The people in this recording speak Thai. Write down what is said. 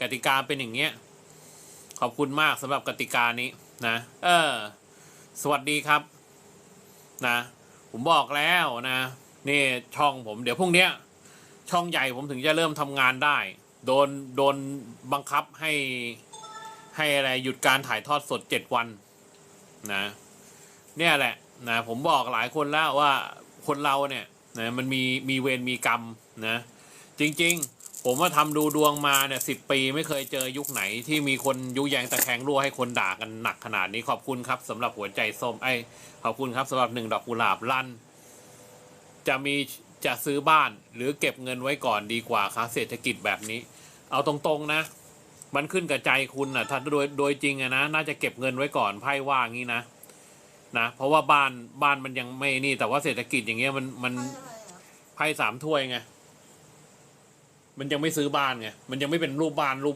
กติกาเป็นอย่างเงี้ย ขอบคุณมากสำหรับกติกานี้นะ เออ สวัสดีครับ นะ ผมบอกแล้วนะ นี่ช่องผมเดี๋ยวพรุ่งเนี้ย ช่องใหญ่ผมถึงจะเริ่มทำงานได้ โดนโดนบังคับให้ให้อะไรหยุดการถ่ายทอดสดเจ็ดวัน นะ เนี่ยแหละนะผมบอกหลายคนแล้วว่าคนเราเนี่ยนะมันมีมีเวรมีกรรมนะ จริง ๆ ผมว่าทำดูดวงมาเนี่ยสิบปีไม่เคยเจอยุคไหนที่มีคนยุแยงตะแคงรั่วให้คนด่ากันหนักขนาดนี้ขอบคุณครับสำหรับหัวใจส้มไอ้ยขอบคุณครับสำหรับหนึ่งดอกกุหลาบลั่น จะมีจะซื้อบ้านหรือเก็บเงินไว้ก่อนดีกว่าครับเศรษฐกิจแบบนี้ เอาตรงๆนะ มันขึ้นกับใจคุณนะถ้าโดยโดยจริงอะนะน่าจะเก็บเงินไว้ก่อนไพ่ว่างี้นะนะเพราะว่าบ้านบ้านมันยังไม่นี่ แต่ว่าเศรษฐกิจอย่างเงี้ยมันมันไพ่อะไรอะไพ่สามถ้วยไง มันยังไม่ซื้อบ้านไงมันยังไม่เป็นรูปบ้านรูป